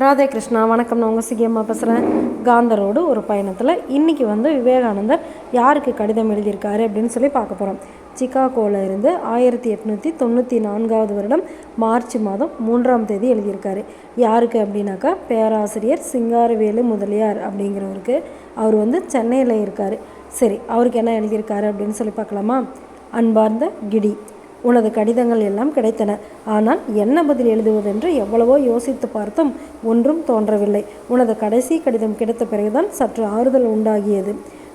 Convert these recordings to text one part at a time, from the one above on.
ராதே கிருஷ்ணா வணக்கம். நான் உங்கள் சிகியம்மா பேசுகிறேன் காந்தரோடு ஒரு பயணத்தில் இன்றைக்கி வந்து விவேகானந்தர் யாருக்கு கடிதம் எழுதியிருக்காரு அப்படின்னு சொல்லி பார்க்க போகிறோம் சிகாகோவில் இருந்து ஆயிரத்தி எட்நூற்றி தொண்ணூற்றி நான்காவது வருடம் மார்ச் மாதம் மூன்றாம் தேதி எழுதியிருக்காரு. யாருக்கு அப்படின்னாக்கா பேராசிரியர் சிங்காரவேலு முதலியார் அப்படிங்கிறவருக்கு. அவர் வந்து சென்னையில் இருக்கார். சரி அவருக்கு என்ன எழுதியிருக்காரு அப்படின்னு சொல்லி பார்க்கலாமா? அன்பார்ந்த கிடி. உனது கடிதங்கள் எல்லாம் கிடைத்தன. ஆனால் என்ன பதில் எழுதுவதென்று எவ்வளவோ யோசித்து பார்த்தும் ஒன்றும் தோன்றவில்லை. உனது கடைசி கடிதம் கிடைத்த பிறகுதான் சற்று ஆறுதல் உண்டாகியது.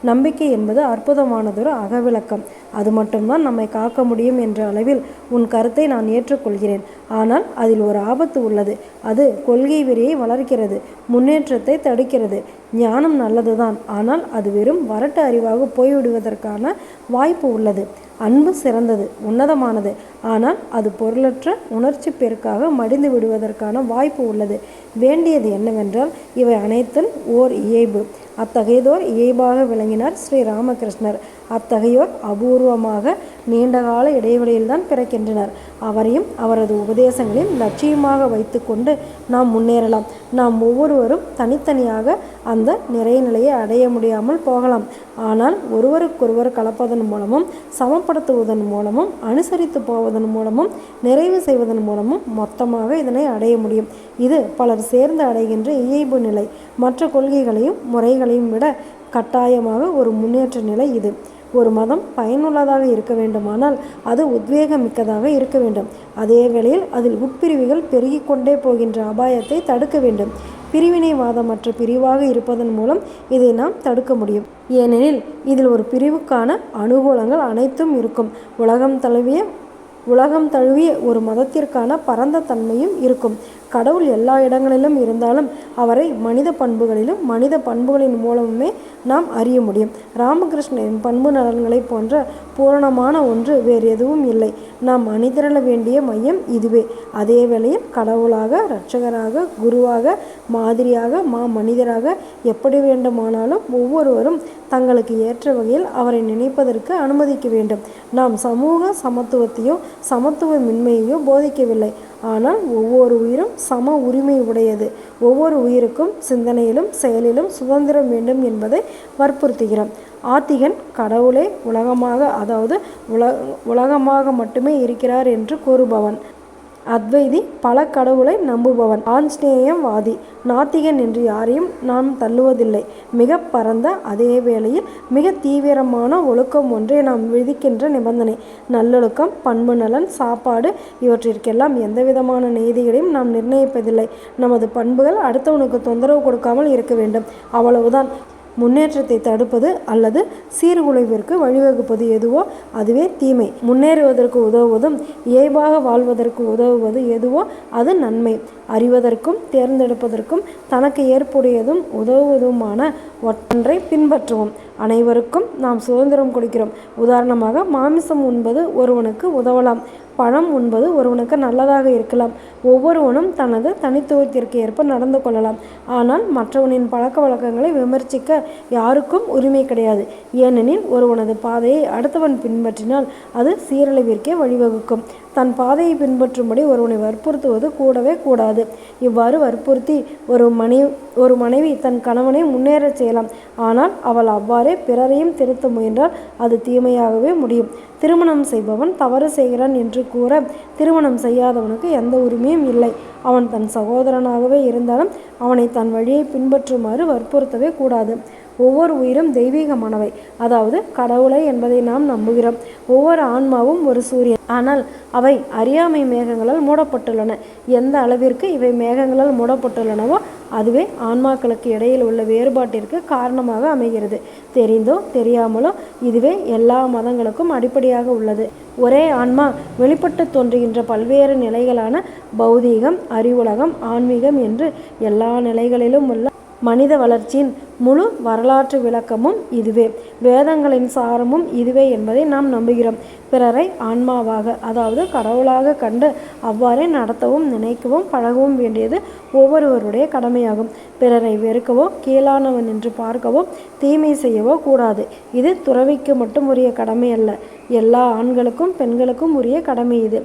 நம்பிக்கை என்பது அற்புதமானதொரு அகவிளக்கம். அது மட்டும்தான் நம்மை காக்க முடியும் என்ற அளவில் உன் கருத்தை நான் ஏற்றுக்கொள்கிறேன். ஆனால் அதில் ஒரு ஆபத்து உள்ளது. அது கொள்கை வெறியை வளர்க்கிறது முன்னேற்றத்தை தடுக்கிறது. ஞானம் நல்லதுதான். ஆனால் அது வெறும் வரட்டு அறிவாக போய்விடுவதற்கான வாய்ப்பு உள்ளது. அன்பு சிறந்தது உன்னதமானது. ஆனால் அது பொருளற்ற உணர்ச்சி பெருக்காக மடிந்து விடுவதற்கான வாய்ப்பு உள்ளது. வேண்டியது என்னவென்றால் இவை அனைத்தும் ஓர் இயல்பு. அத்தகையதோர் இயல்பாக விளங்கினார் ஸ்ரீ ராமகிருஷ்ணர். அத்தகையோர் அபூர்வமாக நீண்டகால இடைவெளியில்தான் பிறக்கின்றனர். அவரையும் அவரது உபதேசங்களையும் லட்சியமாக வைத்துக்கொண்டு நாம் முன்னேறலாம். நாம் ஒவ்வொருவரும் தனித்தனியாக அந்த நிறைநிலையை அடைய முடியாமல் போகலாம். ஆனால் ஒருவருக்கொருவர் கலப்பதன் மூலமும் சமப்படுத்துவதன் மூலமும் அனுசரித்து போவதன் மூலமும் நிறைவு செய்வதன் மூலமும் மொத்தமாக இதனை அடைய முடியும். இது பலர் சேர்ந்து அடைகின்ற இயைபு நிலை. மற்ற கொள்கைகளையும் முறைகளையும் விட கட்டாயமாக ஒரு முன்னேற்ற நிலை இது. ஒரு மதம் பயனுள்ளதாக இருக்க வேண்டுமானால் அது உத்வேகமிக்கதாக இருக்க வேண்டும். அதே வேளையில் அதில் உட்பிரிவுகள் பெருகிக்கொண்டே போகின்ற அபாயத்தை தடுக்க வேண்டும். பிரிவினைவாதமற்ற பிரிவாக இருப்பதன் மூலம் இதை நாம் தடுக்க முடியும். ஏனெனில் இதில் ஒரு பிரிவுக்கான அனுகூலங்கள் அனைத்தும் இருக்கும். உலகம் தழுவிய உலகம் தழுவிய ஒரு மதத்திற்கான பரந்த தன்மையும் இருக்கும். கடவுள் எல்லா இடங்களிலும் இருந்தாலும் அவரை மனித பண்புகளிலும் மனித பண்புகளின் மூலமுமே நாம் அறிய முடியும். ராமகிருஷ்ணரின் பண்பு நலன்களைப் போன்ற பூரணமான ஒன்று வேறு எதுவும் இல்லை. நாம் மனிதரள வேண்டிய மையம் இதுவே. அதே வேளையில் கடவுளாக இரட்சகராக குருவாக மாதிரியாக மா மனிதராக எப்படி வேண்டுமானாலும் ஒவ்வொருவரும் தங்களுக்கு ஏற்ற வகையில் அவரை நினைப்பதற்கு அனுமதிக்க வேண்டும். நாம் சமூக சமத்துவத்தையோ சமத்துவமின்மையையோ போதிக்கவில்லை. ஆனால் ஒவ்வொரு உயிரும் சம உரிமை உடையது. ஒவ்வொரு உயிருக்கும் சிந்தனையிலும் செயலிலும் சுதந்திரம் வேண்டும் என்பதை வற்புறுத்துகிறோம். ஆத்திகன் கடவுளே உலகமாக அதாவது உல உலகமாக மட்டுமே இருக்கிறார் என்று கூறுபவன். அத்வைதி பல கடவுளை நம்புபவன். ஆஞ்சநேயவாதி நாத்திகன் என்று யாரையும் நாம் தள்ளுவதில்லை. மிக பரந்த அதே வேளையில் மிக தீவிரமான ஒழுக்கம் ஒன்றே நாம் விதிக்கின்ற நிபந்தனை. நல்லொழுக்கம் பண்பு நலன் சாப்பாடு இவற்றிற்கெல்லாம் எந்தவிதமான நீதிகளையும் நாம் நிர்ணயிப்பதில்லை. நமது பண்புகள் அடுத்தவனுக்கு தொந்தரவு கொடுக்காமல் இருக்க வேண்டும். அவ்வளவுதான். முன்னேற்றத்தை தடுப்பது அல்லது சீர்குலைவிற்கு வழிவகுப்பது எதுவோ அதுவே தீமை. முன்னேறுவதற்கு உதவுவதும் இயல்பாக வாழ்வதற்கு உதவுவது எதுவோ அது நன்மை. அறிவதற்கும் தேர்ந்தெடுப்பதற்கும் தனக்கு ஏற்புடையதும் உதவுவதுமான ஒன்றை பின்பற்றுவோம். அனைவருக்கும் நாம் சுதந்திரம் கொடுக்கிறோம். உதாரணமாக மாமிசம் உண்பது ஒருவனுக்கு உதவலாம். பழம் உண்பது ஒருவனுக்கு நல்லதாக இருக்கலாம். ஒவ்வொருவனும் தனது தனித்துவத்திற்கு ஏற்ப நடந்து கொள்ளலாம். ஆனால் மற்றவனின் பழக்க வழக்கங்களை விமர்சிக்க யாருக்கும் உரிமை கிடையாது. ஏனெனில் ஒருவனது பாதையை அடுத்தவன் பின்பற்றினால் அது சீரழிவிற்கே வழிவகுக்கும். தன் பாதையை பின்பற்றும்படி ஒருவனை வற்புறுத்துவது கூடவே கூடாது. இவ்வாறு வற்புறுத்தி ஒரு மணி ஒரு மனைவி தன் கணவனை முன்னேறச் செய்யலாம். ஆனால் அவள் அவ்வாறே பிறரையும் திருத்த முயன்றால் அது தீமையாகவே முடியும். திருமணம் செய்பவன் தவறு செய்கிறான் என்று கூற திருமணம் செய்யாதவனுக்கு எந்த உரிமையும் இல்லை. அவன் தன் சகோதரனாகவே இருந்தாலும் அவனை தன் வழியை பின்பற்றுமாறு வற்புறுத்தவே கூடாது. ஒவ்வொரு உயிரும் தெய்வீகமானவை. அதாவது கடவுளை என்பதை நாம் நம்புகிறோம். ஒவ்வொரு ஆன்மாவும் ஒரு சூரியன். ஆனால் அவை அறியாமை மேகங்களால் மூடப்பட்டுள்ளன. எந்த அளவிற்கு இவை மேகங்களால் மூடப்பட்டுள்ளனவோ அதுவே ஆன்மாக்களுக்கு இடையில் உள்ள வேறுபாட்டிற்கு காரணமாக அமைகிறது. தெரிந்தோ தெரியாமலோ இதுவே எல்லா மதங்களுக்கும் அடிப்படையாக உள்ளது. ஒரே ஆன்மா வெளிப்பட்டு தோன்றுகின்ற பல்வேறு நிலைகளான பௌதீகம் அறிவுலகம் ஆன்மீகம் என்று எல்லா நிலைகளிலும் உள்ள மனித வளர்ச்சியின் முழு வரலாற்று விளக்கமும் இதுவே. வேதங்களின் சாரமும் இதுவே என்பதை நாம் நம்புகிறோம். பிறரை ஆன்மாவாக அதாவது கடவுளாக கண்டு அவ்வாறே நடத்தவும் நினைக்கவும் பழகவும் வேண்டியது ஒவ்வொருவருடைய கடமையாகும். பிறரை வெறுக்கவோ கீழானவன் என்று பார்க்கவோ தீமை செய்யவோ கூடாது. இது துறவிக்கு மட்டும் உரிய கடமை அல்ல. எல்லா ஆண்களுக்கும் பெண்களுக்கும் உரிய கடமை இது.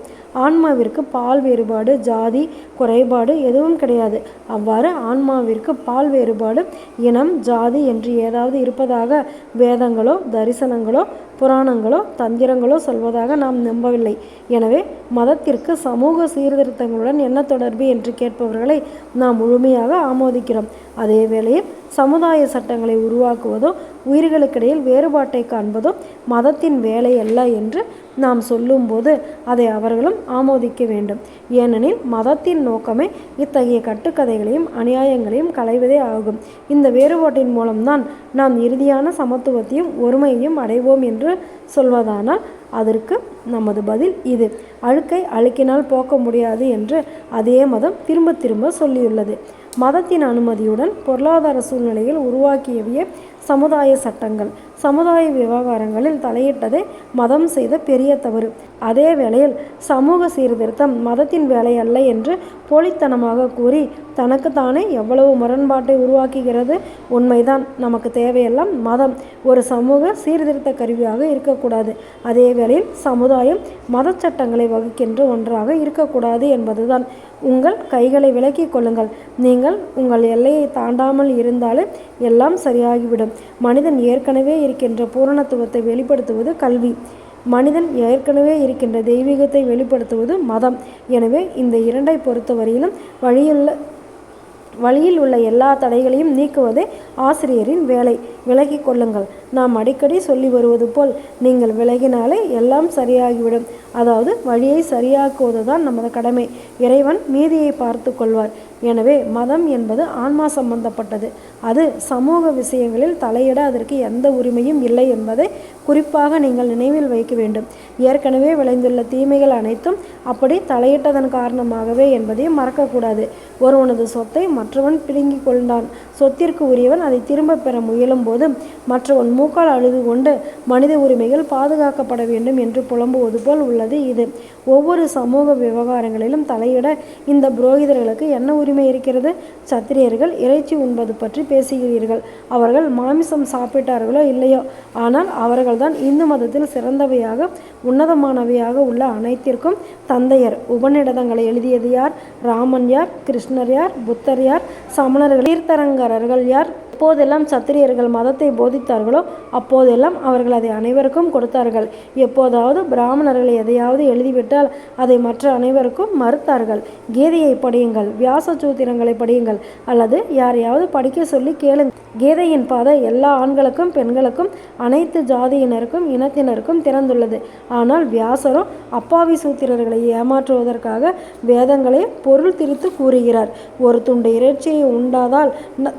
ஆன்மாவிற்கு பால் வேறுபாடு ஜாதி குறைபாடு எதுவும் கிடையாது. அவ்வாறு ஆன்மாவிற்கு பால் வேறுபாடு இனம் ஜாதி என்று ஏதாவது இருப்பதாக வேதங்களோ தரிசனங்களோ புராணங்களோ தந்திரங்களோ சொல்வதாக நாம் நம்பவில்லை. எனவே மதத்திற்கு சமூக சீர்திருத்தங்களுடன் என்ன தொடர்பு என்று கேட்பவர்களை நாம் முழுமையாக ஆமோதிக்கிறோம். அதே வேளையில் சமுதாய சட்டங்களை உருவாக்குவதோ உயிர்களுக்கிடையில் வேறுபாட்டை காண்பதோ மதத்தின் வேலை அல்ல என்று நாம் சொல்லும்போது அதை அவர்களும் ஆமோதிக்க வேண்டும். ஏனெனில் மதத்தின் நோக்கமே இத்தகைய கட்டுக்கதைகளையும் அநியாயங்களையும் களைவதே ஆகும். இந்த வேறுபாட்டின் மூலம்தான் நாம் இறுதியான சமத்துவத்தையும் ஒருமையையும் அடைவோம் என்று சொல்வதானால் அதற்கு நமது பதில் இது. அழுக்கை அழுக்கினால் போக்க முடியாது என்று அதே மதம் திரும்ப திரும்ப சொல்லியுள்ளது. மதத்தின் அனுமதியுடன் பொருளாதார சூழ்நிலையில் உருவாக்கியவையே சமுதாய சட்டங்கள். சமுதாய விவகாரங்களில் தலையிட்டதே மதம் செய்த பெரிய தவறு. அதே வேளையில் சமூக சீர்திருத்தம் மதத்தின் வேலை அல்ல என்று போலித்தனமாக கூறி தனக்குத்தானே எவ்வளவு முரண்பாட்டை உருவாக்குகிறது? உண்மைதான். நமக்கு தேவையெல்லாம் மதம். ஒரு சமூக சீர்திருத்த கருவியாக இருக்கக்கூடாது. அதே வேளையில் சமுதாயம் மத சட்டங்களை வகுக்கின்ற ஒன்றாக இருக்கக்கூடாது என்பதுதான். உங்கள் கைகளை விலக்கிக் கொள்ளுங்கள். நீங்கள் உங்கள் எல்லையை தாண்டாமல் இருந்தாலே எல்லாம் சரியாகிவிடும். மனிதன் ஏற்கனவே இருக்கின்ற பூரணத்துவத்தை வெளிப்படுத்துவது கல்வி. மனிதன் ஏற்கனவே இருக்கின்ற தெய்வீகத்தை வெளிப்படுத்துவது மதம். எனவே இந்த இரண்டை பொறுத்தவரையிலும் வழியுள்ள வழியில் உள்ள எல்லா தடைகளையும் நீக்குவதே ஆசிரியரின் வேலை. விலகிக் கொள்ளுங்கள். நாம் அடிக்கடி சொல்லி வருவது போல் நீங்கள் விலகினாலே எல்லாம் சரியாகிவிடும். அதாவது வழியை சரியாக்குவதுதான் நமது கடமை. இறைவன் மீதியை பார்த்து கொள்வார். எனவே மதம் என்பது ஆன்மா சம்பந்தப்பட்டது. அது சமூக விஷயங்களில் தலையிட அதற்கு எந்த உரிமையும் இல்லை என்பதை குறிப்பாக நீங்கள் நினைவில் வைக்க வேண்டும். ஏற்கனவே விளைந்துள்ள தீமைகள் அனைத்தும் அப்படி தலையிட்டதன் காரணமாகவே என்பதையும் மறக்கக்கூடாது. ஒருவனது சொத்தை மற்றவன் பிடுங்கிக் கொண்டான். சொத்திற்கு உரியவன் அதை திரும்ப பெற முயலும் போது மற்றவன் மூக்கால் அழுது கொண்டு மனித உரிமைகள் பாதுகாக்கப்பட வேண்டும் என்று புலம்புவது போல் உள்ளது இது. ஒவ்வொரு சமூக விவகாரங்களிலும் தலையிட இந்த புரோகிதர்களுக்கு என்ன உரிமை இருக்கிறது? சத்திரியர்கள் இறைச்சி உண்பது பற்றி பேசுகிறீர்கள். அவர்கள் மாமிசம் சாப்பிட்டார்களோ இல்லையோ? ஆனால் அவர்கள்தான் இந்து மதத்தில் சிறந்தவையாக உன்னதமானவையாக உள்ள அனைத்திற்கும் தந்தையர். உபநிடதங்களை எழுதியது யார்? ராமன் யார்? கிருஷ்ணர் யார்? புத்தர் யார்? சமணர்கள் தீர்த்தரங்கரர்கள் யார்? எப்போதெல்லாம் சத்திரியர்கள் மதத்தை போதித்தார்களோ அப்போதெல்லாம் அவர்கள் அதை அனைவருக்கும் கொடுத்தார்கள். எப்போதாவது பிராமணர்கள் எதையாவது எழுதிவிட்டால் அதை மற்ற அனைவருக்கும் மறுத்தார்கள். கீதையை படியுங்கள் வியாச சூத்திரங்களை படியுங்கள் அல்லது யாரையாவது படிக்க சொல்லி கேளுங்க கீதையின் பாதை எல்லா ஆண்களுக்கும் பெண்களுக்கும் அனைத்து ஜாதியினருக்கும் இனத்தினருக்கும் திறந்துள்ளது. ஆனால் வியாசரும் அப்பாவி சூத்திரர்களை ஏமாற்றுவதற்காக வேதங்களை பொருள் திரித்து கூறுகிறார். ஒரு துண்டு இறைச்சியை உண்டாதால்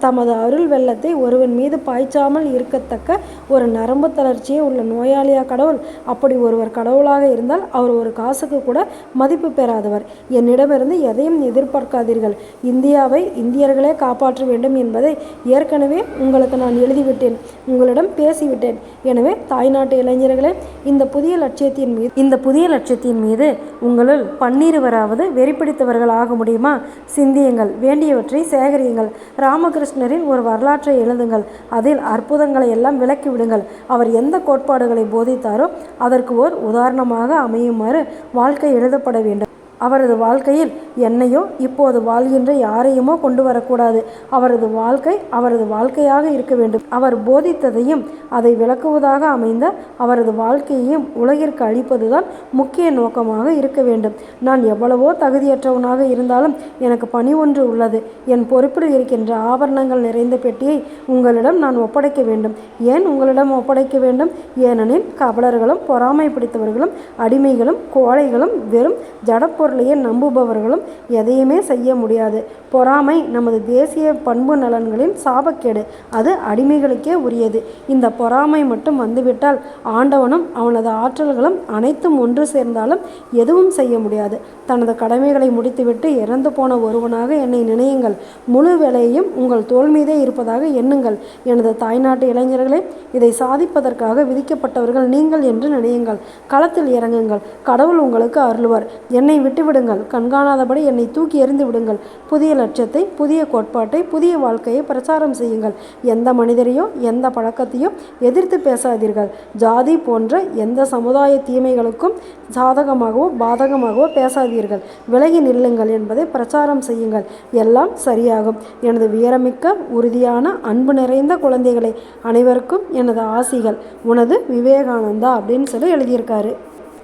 தமது அருள் வெள்ளத்தை ஒருவன் மீது பாய்ச்சாமல் இருக்கத்தக்க ஒரு நரம்பு தளர்ச்சியே உள்ள நோயாளியா கடவுள்? அப்படி ஒருவர் கடவுளாக இருந்தால் அவர் ஒரு காசுக்கு கூட மதிப்பு பெறாதவர். என்னிடமிருந்து எதையும் எதிர்பார்க்காதீர்கள். இந்தியாவை இந்தியர்களே காப்பாற்ற வேண்டும் என்பதை ஏற்கனவே உங்களுக்கு நான் எழுதிவிட்டேன். உங்களிடம் பேசிவிட்டேன். எனவே தாய்நாட்டு இளைஞர்களே இந்த புதிய லட்சியத்தின் மீது இந்த புதிய லட்சியத்தின் மீது உங்களுள் பன்னிருவராவது வெறிப்பிடித்தவர்கள் ஆக முடியுமா? சிந்தியுங்கள். வேண்டியவற்றை சேகரியுங்கள். ராமகிருஷ்ணரின் ஒரு வரலாறு வரலாற்றை எழுதுங்கள். அதில் அற்புதங்களை எல்லாம் விளக்கி விடுங்கள். அவர் எந்த கோட்பாடுகளை போதித்தாரோ அதற்கு ஓர் உதாரணமாக அமையுமாறு வாழ்க்கை எழுதப்பட வேண்டும். அவரது வாழ்க்கையில் என்னையோ இப்போது வாழ்கின்ற யாரையுமோ கொண்டு வரக்கூடாது. அவரது வாழ்க்கை அவரது வாழ்க்கையாக இருக்க வேண்டும். அவர் போதித்ததையும் அதை விளக்குவதாக அமைந்த அவரது வாழ்க்கையையும் உலகிற்கு அளிப்பதுதான் முக்கிய நோக்கமாக இருக்க வேண்டும். நான் எவ்வளவோ தகுதியற்றவனாக இருந்தாலும் எனக்கு பணி ஒன்று உள்ளது. என் பொறுப்பில் இருக்கின்ற ஆபரணங்கள் நிறைந்த பெட்டியை உங்களிடம் நான் ஒப்படைக்க வேண்டும். ஏன் உங்களிடம் ஒப்படைக்க வேண்டும்? ஏனெனில் கபலர்களும் பொறாமை பிடித்தவர்களும் அடிமைகளும் கோழைகளும் வெறும் ஜடப்பொருள் மெய்ப்பொருளையே நம்புபவர்களும் எதையுமே செய்ய முடியாது. பொறாமை நமது தேசிய பண்பு நலன்களின் சாபக்கேடு. அது அடிமைகளுக்கே உரியது. இந்த பொறாமை மட்டும் வந்துவிட்டால் ஆண்டவனும் அவனது ஆற்றல்களும் அனைத்தும் ஒன்று சேர்ந்தாலும் எதுவும் செய்ய முடியாது. தனது கடமைகளை முடித்துவிட்டு இறந்து போன ஒருவனாக என்னை நினையுங்கள். முழு வேலையையும் உங்கள் தோல் மீதே இருப்பதாக எண்ணுங்கள். எனது தாய்நாட்டு இளைஞர்களே இதை சாதிப்பதற்காக விதிக்கப்பட்டவர்கள் நீங்கள் என்று நினையுங்கள். களத்தில் இறங்குங்கள். கடவுள் உங்களுக்கு அருள்வார். என்னை விட்டுவிடுங்கள் கண்காணாதபடி என்னை தூக்கி எறிந்து விடுங்கள். புதிய லட்சியத்தை புதிய கோட்பாட்டை புதிய வாழ்க்கையை பிரச்சாரம் செய்யுங்கள். எந்த மனிதரையோ எந்த பழக்கத்தையோ எதிர்த்து பேசாதீர்கள். ஜாதி போன்ற எந்த சமுதாய தீமைகளுக்கும் சாதகமாகவோ பாதகமாகவோ பேசாதீர்கள். விலகி நில்லுங்கள் என்பதை பிரச்சாரம் செய்யுங்கள். எல்லாம் சரியாகும். எனது வீரமிக்க உறுதியான அன்பு நிறைந்த குழந்தைகளை அனைவருக்கும் எனது ஆசிகள். உனது விவேகானந்தா அப்படின்னு சொல்லி எழுதியிருக்காரு.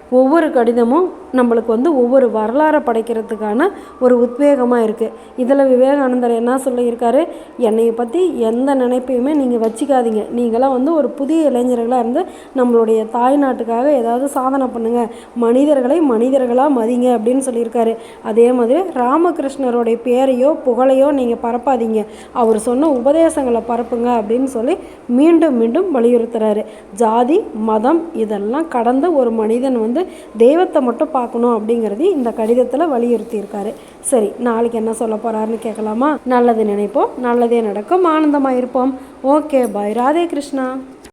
ஒவ்வொரு கடிதமும் நம்மளுக்கு வந்து ஒவ்வொரு வரலாறை படைக்கிறதுக்கான ஒரு உத்வேகமாக இருக்குது இதில் விவேகானந்தர் என்ன சொல்லியிருக்காரு? என்னை பற்றி எந்த நினைப்பையுமே நீங்கள் வச்சுக்காதீங்க. நீங்களாம் வந்து ஒரு புதிய இளைஞர்களாக இருந்து நம்மளுடைய தாய்நாட்டுக்காக ஏதாவது சாதனை பண்ணுங்கள் மனிதர்களை மனிதர்களாக மதிங்க அப்படின்னு சொல்லியிருக்காரு. அதே மாதிரி ராமகிருஷ்ணருடைய பேரையோ புகழையோ நீங்கள் பரப்பாதீங்க. அவர் சொன்ன உபதேசங்களை பரப்புங்க அப்படின்னு சொல்லி மீண்டும் மீண்டும் வலியுறுத்துறாரு. ஜாதி மதம் இதெல்லாம் கடந்த ஒரு மனிதன் வந்து வந்து தெய்வத்தை மட்டும் பார்க்கணும் அப்படிங்கிறதையும் இந்த கடிதத்தில் வலியுறுத்தியிருக்காரு. சரி நாளைக்கு என்ன சொல்ல போகிறாருன்னு கேட்கலாமா நல்லது நினைப்போம் நல்லதே நடக்கும் ஆனந்தமாக இருப்போம் ஓகே பாய் ராதே கிருஷ்ணா.